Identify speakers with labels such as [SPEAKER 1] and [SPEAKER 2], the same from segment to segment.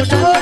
[SPEAKER 1] Natal.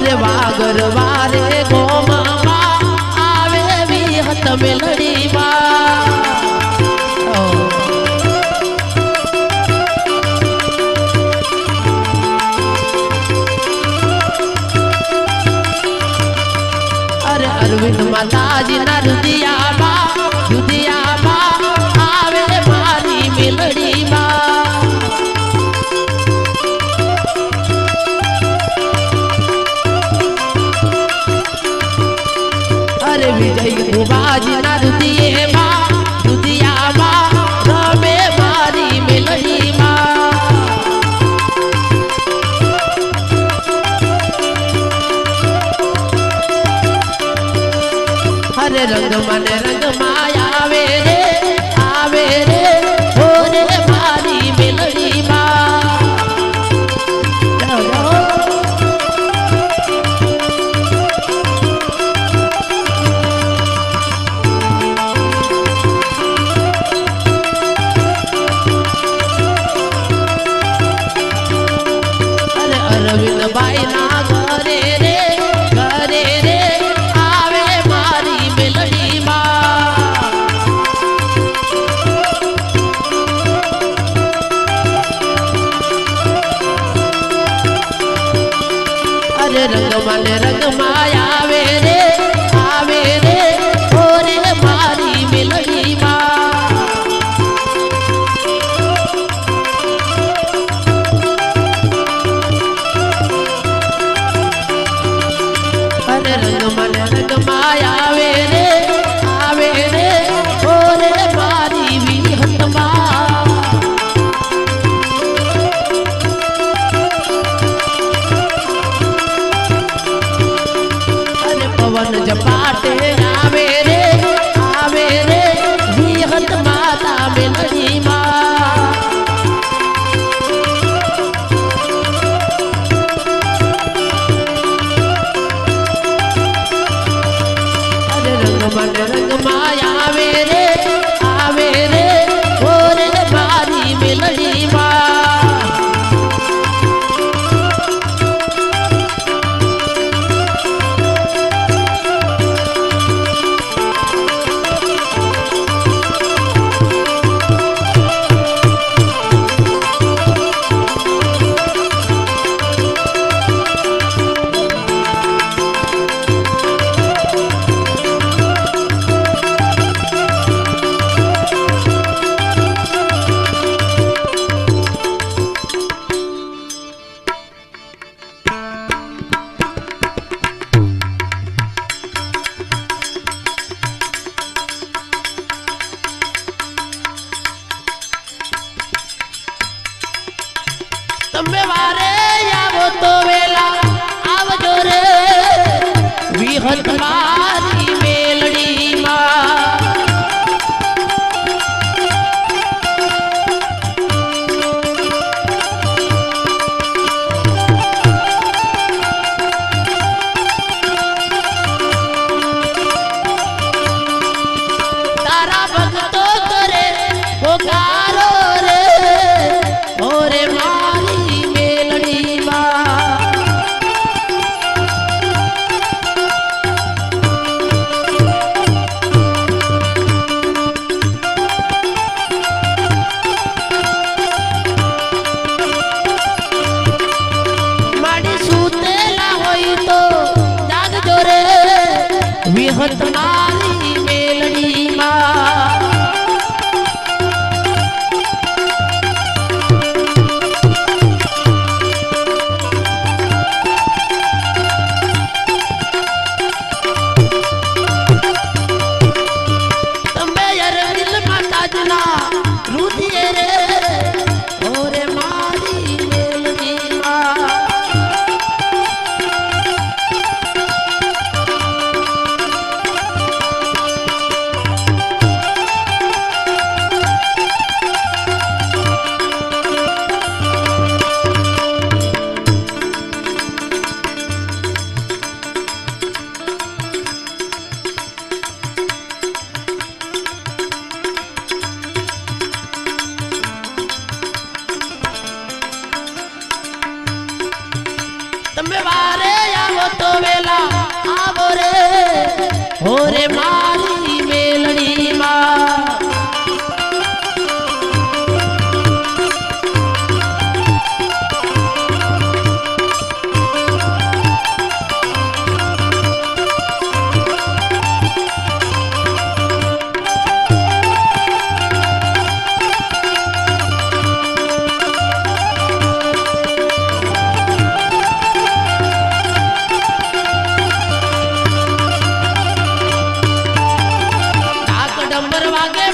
[SPEAKER 1] રે વાગર વારે Goma આવે વિહત મેલડી અરવિંદ માતાજી ના રુદિયા રે રંગ મને રંગ માયા આવે પવન જપાટે આવે રે આવે રે વિહત માતા મેલડી મા રે આવો તો વેલા આવજો રે. વિહતમાં Rodonó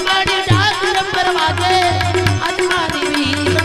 [SPEAKER 1] મારી ડાક નંબર વાગે. આત્મા દેવી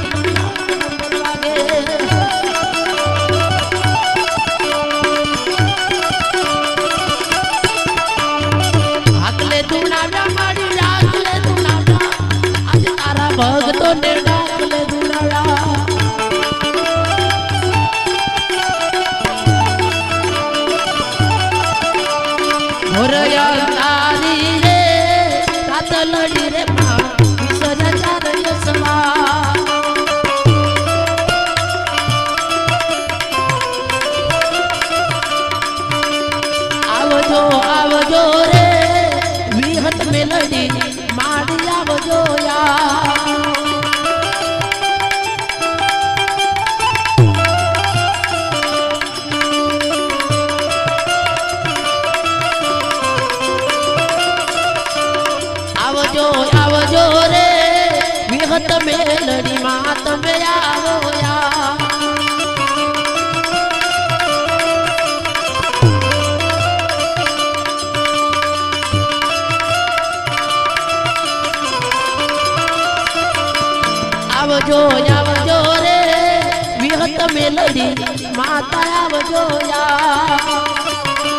[SPEAKER 1] આવજો આવજો રે. વિહત મેલડી માતા આવજો યા